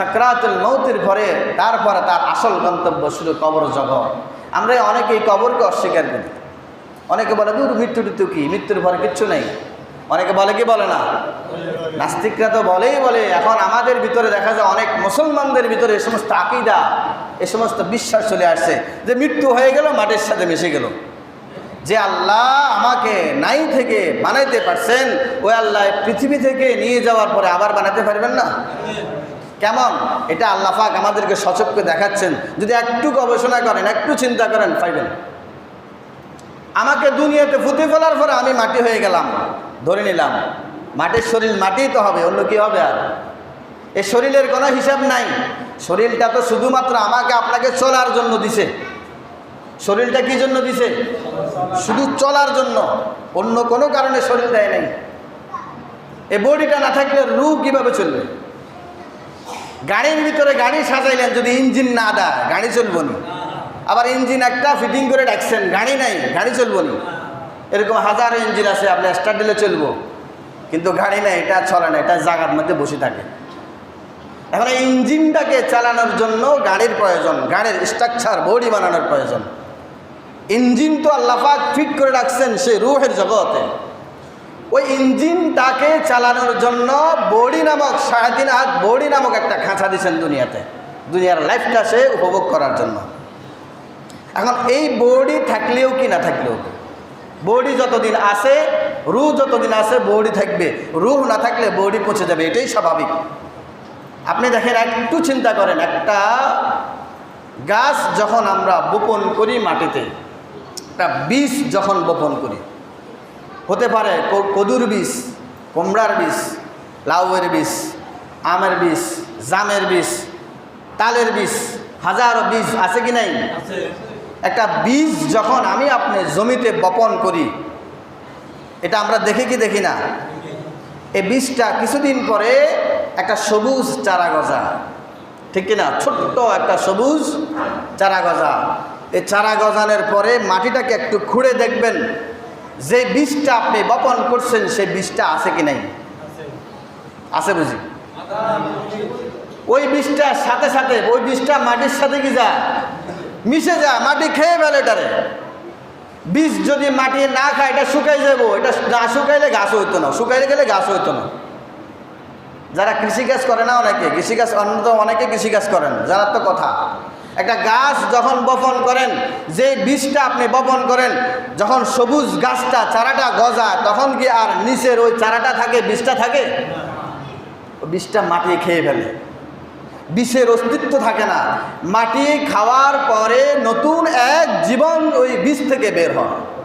সাকরাতুল মৌতির পরে তারপরে তার আসল গন্তব্য শুধু কবর জগৎ। আমরা অনেকে এই কবরকে অস্বীকার করি। অনেকে বলে, দূর, মৃত্যু টৃত্যু কি? মৃত্যুর পরে কিচ্ছু নেই। অনেকে বলে, কি বলে না? নাস্তিকরা তো বলেই বলে, এখন আমাদের ভিতরে দেখা যায় অনেক মুসলমানদের ভিতরে এ সমস্ত আকিদা, এ সমস্ত বিশ্বাস চলে আসছে যে মৃত্যু হয়ে গেল, মাটির সাথে মিশে গেল। যে আল্লাহ আমাকে নাই থেকে বানাইতে পারছেন, ওই আল্লাহ পৃথিবী থেকে নিয়ে যাওয়ার পরে আবার বানাতে পারবেন না? কেমন? এটা আল্লাহ পাক আমাদেরকে সচক্ষে দেখাচ্ছেন। যদি একটু গবেষণা করেন, একটু চিন্তা করেন, পাইবেন। আমাকে দুনিয়াতে ফুটে ফেলার পরে আমি মাটি হয়ে গেলাম, ধরে নিলাম। মাটির শরীর মাটিই তো হবে, অন্য কি হবে আর? এ শরীরের কোনো হিসাব নাই। শরীরটা তো শুধুমাত্র আমাকে আপনাকে চলার জন্য দিছে। শরীরটা কি জন্য দিছে? শুধু চলার জন্য। অন্য কোনো কারণে শরীর দেয় নাই। এ বডিটা না থাকলে রু কীভাবে চলবে? গাড়ির ভিতরে গাড়ি সাজাইলেন, যদি ইঞ্জিন না দেয়, গাড়ি চলবো না। আবার ইঞ্জিন একটা ফিটিং করে ডাকছেন গাড়ি নাই, গাড়ি চলবো না। এরকম হাজারো ইঞ্জিন আছে, আপনি স্টার্ট দিলে চলবো। কিন্তু গাড়ি নাই, এটা চলে না, এটা জাগার মধ্যে বসে থাকে। এখন ইঞ্জিনটাকে চালানোর জন্য গাড়ির প্রয়োজন, গাড়ির স্ট্রাকচার বডি বানানোর প্রয়োজন। ইঞ্জিন তো আল্লাপাক ফিট করে রাখছেন সে রুহের জগতে। ওই ইঞ্জিনটাকে চালানোর জন্য বডি নামক সাড়ে তিন হাত বডি নামক একটা খাঁচা দিয়েছেন দুনিয়াতে। দুনিয়ার লাইফটা সে উপভোগ করার জন্য। এখন এই বডি থাকলেও কি না থাকলেও? বডি যতদিন আসে রু যতদিন আসে বডি থাকবে। রুহ না থাকলে বডি পচে যাবে, এটাই স্বাভাবিক। আপনি দেখেন, একটু চিন্তা করেন, একটা গাছ যখন আমরা বপন করি মাটিতে, একটা বীজ যখন বপন করি হতে পারে কদুর বীজ কুমড়ার বীজ লাউয়ের বীজ আমের বীজ জামের বীজ তালের বীজ হাজারো বীজ আছে কি নাই? একটা বীজ যখন আমি আপনি জমিতে বপন করি এটা আমরা দেখি কি দেখি না? এই বীজটা কিছুদিন পরে একটা সবুজ চারা গজা। ঠিক কিনা? ছোট্ট একটা সবুজ চারা গজা। এই চারা গজানোর পরে মাটিটাকে একটু খুঁড়ে দেখবেন যে বীজটা আপনি বপন করছেন সেই বীজটা আছে কি নাই? আছে বুঝি? ওই বীজটার সাথে সাথে, ওই বীজটা মাটির সাথে কি যায়? মিশে যায়, মাটি খেয়ে ফেলে এটারে। বীজ যদি মাটি না খায়, এটা শুকাই যাব এটা না শুকাইলে গাছ হইতো না, শুকাইলে গেলে গাছ হইতো না। যারা কৃষিকাজ করে না অনেকে, কৃষিকাজ অন্য অনেকে কৃষিকাজ করেন যারা তো কথা। একটা গাছ যখন বপন করেন, যে বীজটা আপনি বপন করেন, যখন সবুজ গাছটা, চারাটা গজা, তখন কি আর নিচের ওই চারাটা থাকে, বীজটা থাকে? বীজটা মাটি খেয়ে ফেলে। বিষের অস্তিত্ব থাকে না। মাটি খাওয়ার পরে নতুন এক জীবন ওই বীজ থেকে বের হয়।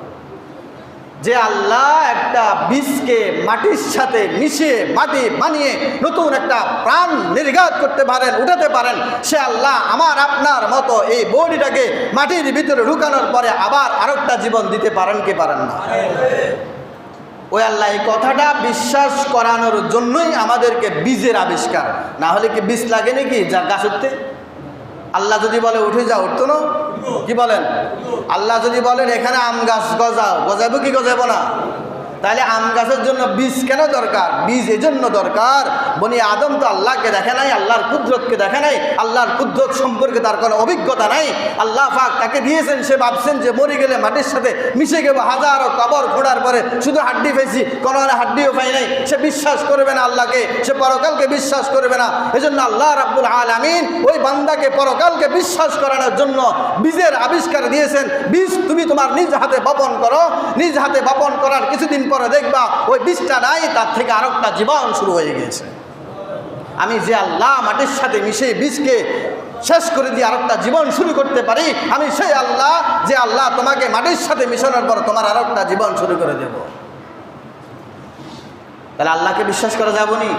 যে আল্লাহ একটা বীজকে মাটির সাথে মিশিয়ে মাটি বানিয়ে নতুন একটা প্রাণ নির্ঘাত করতে পারেন, উঠাতে পারেন, সে আল্লাহ আমার আপনার মতো এই বডিটাকে মাটির ভিতরে ঢুকানোর পরে আবার আরেকটা জীবন দিতে পারেন কি পারেন না? ওই আল্লাহ এই কথাটা বিশ্বাস করানোর জন্যই আমাদেরকে বীজের আবিষ্কার। না হলে কি বীজ লাগে নাকি? যা গাছ উঠতে? আল্লাহ যদি বলে, উঠে যা উঠতো না? কি বলেন? আল্লাহ যদি বলেন এখানে আম গাছ গজা গজাইব কি গজাইব না? তাহলে আম গাছের জন্য বীজ কেন দরকার? বীজ এজন্য দরকার। বনি আদম তো আল্লাহকে দেখে নাই, আল্লাহর কুদরতকে দেখে নাই, আল্লাহর কুদরত সম্পর্কে তার কোনো অভিজ্ঞতা নাই। আল্লাহ পাক তাকে দিয়েছেন, সে ভাবছেন যে মরে গেলে মাটির সাথে মিশে গেবো, হাজারো কবর খোঁড়ার পরে শুধু হাড্ডি পেয়েছি, কোনো হাড্ডিও পাই নাই। সে বিশ্বাস করবে না আল্লাহকে, সে পরকালকে বিশ্বাস করবে না। এজন্য আল্লাহ রাব্বুল আলামিন ওই বান্দাকে পরকালকে বিশ্বাস করানোর জন্য বীজের আবিষ্কার দিয়েছেন। বীজ তুমি তোমার নিজ হাতে বপন করো। নিজ হাতে বপন করার কিছুদিন পরে দেখবা ওই বীজটা নাই, তার থেকে আরেকটা জীবন শুরু হয়ে গিয়েছে। আমি যে আল্লাহ মাটির সাথে মিশে বীজকে শেষ করে দিয়ে আরেকটা জীবন শুরু করতে পারি, আমি সেই আল্লাহ যে আল্লাহ তোমাকে মাটির সাথে মিশানোর পর তোমার আরেকটা জীবন শুরু করে দেব। তাহলে আল্লাহকে বিশ্বাস করা যাবনি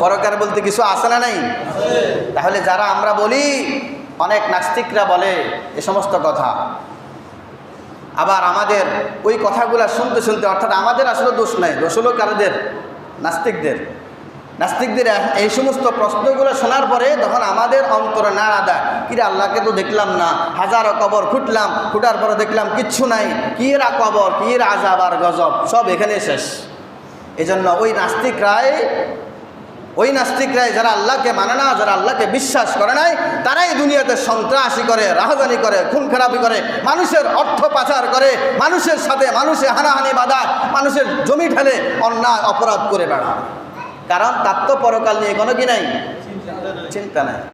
পরকার বলতে কিছু আছে না নাই? তাহলে যারা আমরা বলি, অনেক নাস্তিকরা বলে এ সমস্ত কথা। আবার আমাদের ওই কথাগুলো শুনতে শুনতে, অর্থাৎ আমাদের আসলে দোষ নাই। দোষ হলো কারদের? নাস্তিকদের। নাস্তিকদের এই সমস্ত প্রশ্নগুলো শোনার পরে তখন আমাদের অন্তরে নাড়া দেয় কিরে আল্লাহকে তো দেখলাম না, হাজারো কবর ফুটলাম ফুটার পরে দেখলাম কিচ্ছু নাই কিরা কবর কির আজাব আর গজব, সব এখানে শেষ। এজন্য ওই নাস্তিকরাই ওই নাস্তিকরাই যারা আল্লাহকে মানে না, যারা আল্লাহকে বিশ্বাস করে নাই, তারাই দুনিয়াতে সন্ত্রাসী করে, রাহাজানি করে, খুন খারাপি করে, মানুষের অর্থ পাচার করে, মানুষের সাথে মানুষে হানাহানি বাধা, মানুষের জমি ঠেলে অন্যায়, অপরাধ করে বেড়ায়। কারণ তার তো পরকাল নিয়ে কোনো কি নাই? চিন্তা নাই।